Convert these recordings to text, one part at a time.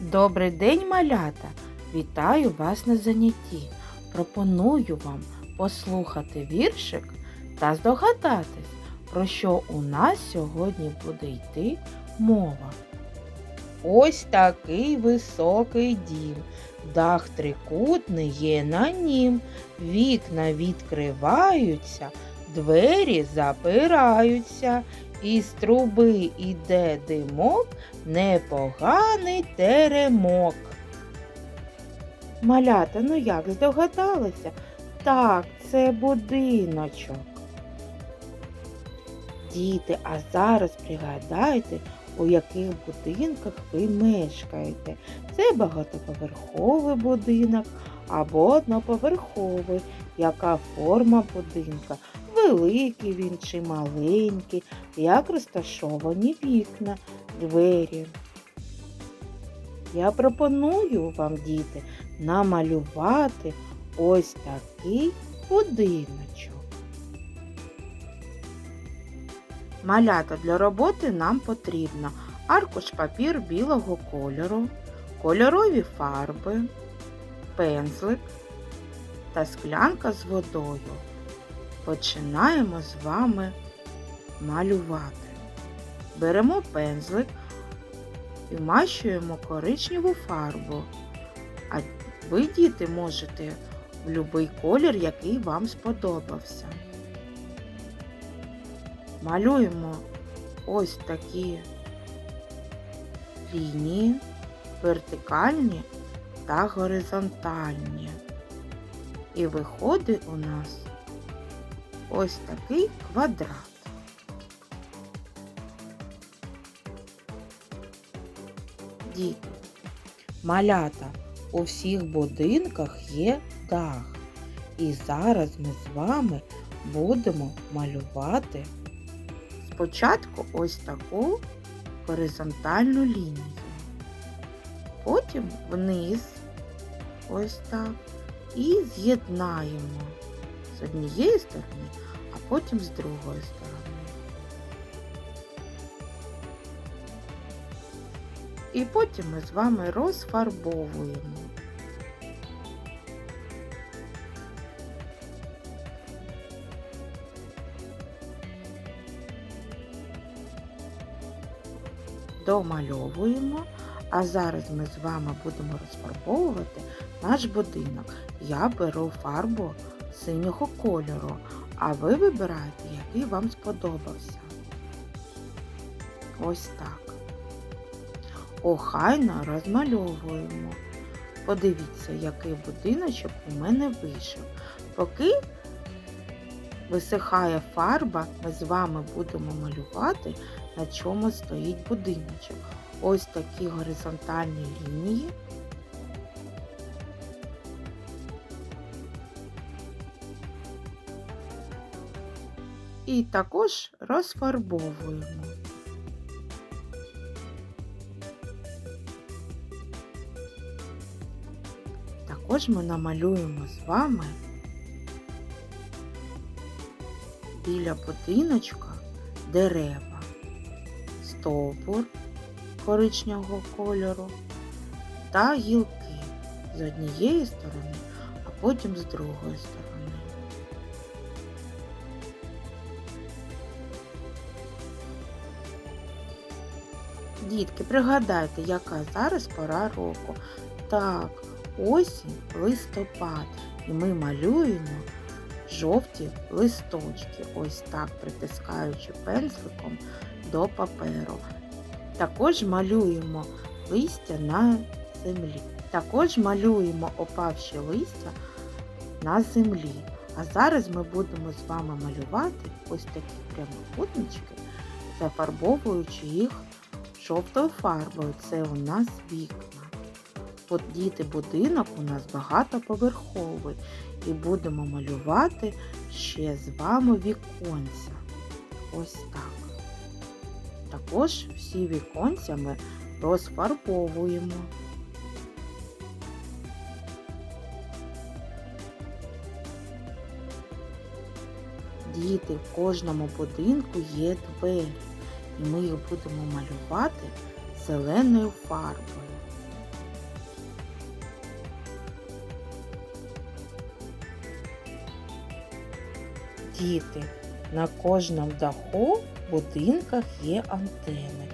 Добрий день, малята! Вітаю вас на занятті. Пропоную вам послухати віршик та здогадатись, про що у нас сьогодні буде йти мова. Ось такий високий дім, дах трикутний є на нім, вікна відкриваються, двері запираються, із труби іде димок, непоганий теремок. Малята, ну як здогадалися? Так, це будиночок. Діти, а зараз пригадайте, у яких будинках ви мешкаєте. Це багатоповерховий будинок або одноповерховий. Яка форма будинка? Великий він чи маленький, як розташовані вікна, двері. Я пропоную вам, діти, намалювати ось такий будиночок. Малята для роботи нам потрібно аркуш папір білого кольору, кольорові фарби, пензлик та склянка з водою. Починаємо з вами малювати. Беремо пензлик і вмащуємо коричневу фарбу. А ви, діти, можете в будь-який колір, який вам сподобався. Малюємо ось такі лінії, вертикальні та горизонтальні. І виходить у нас ось такий квадрат. Діти, малята, у всіх будинках є дах. І зараз ми з вами будемо малювати спочатку ось таку горизонтальну лінію. Потім вниз ось так і з'єднаємо з однієї сторони, а потім з другої сторони. І потім ми з вами розфарбовуємо. Домальовуємо, а зараз ми з вами будемо розфарбовувати наш будинок. Я беру фарбу синього кольору, а ви вибираєте, який вам сподобався. Ось так. Охайно розмальовуємо. Подивіться, який будиночок у мене вийшов. Поки висихає фарба, ми з вами будемо малювати, на чому стоїть будиночок. Ось такі горизонтальні лінії. І також розфарбовуємо. Також ми намалюємо з вами біля будиночка дерева, стовбур коричневого кольору та гілки з однієї сторони, а потім з другої сторони. Дітки, пригадайте, яка зараз пора року. Так, осінь, листопад. І ми малюємо жовті листочки, ось так притискаючи пензликом до паперу. Також малюємо листя на землі. Також малюємо опавші листя на землі. А зараз ми будемо з вами малювати ось такі прямокутнички, зафарбовуючи їх жовтою фарбою. Це у нас вікна. От діти будинок у нас багатоповерховий і будемо малювати ще з вами віконця. Ось так. Також всі віконця ми розфарбовуємо. Діти, в кожному будинку є двері, і ми їх будемо малювати зеленою фарбою. Діти, на кожному даху в будинках є антени.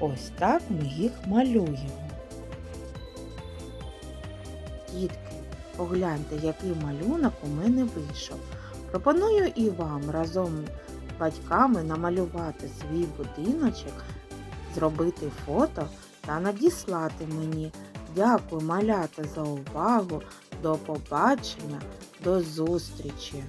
Ось так ми їх малюємо. Дітки, погляньте, який малюнок у мене вийшов. Пропоную і вам разом батьками намалювати свій будиночок, зробити фото та надіслати мені. Дякую, малята, за увагу. До побачення, до зустрічі!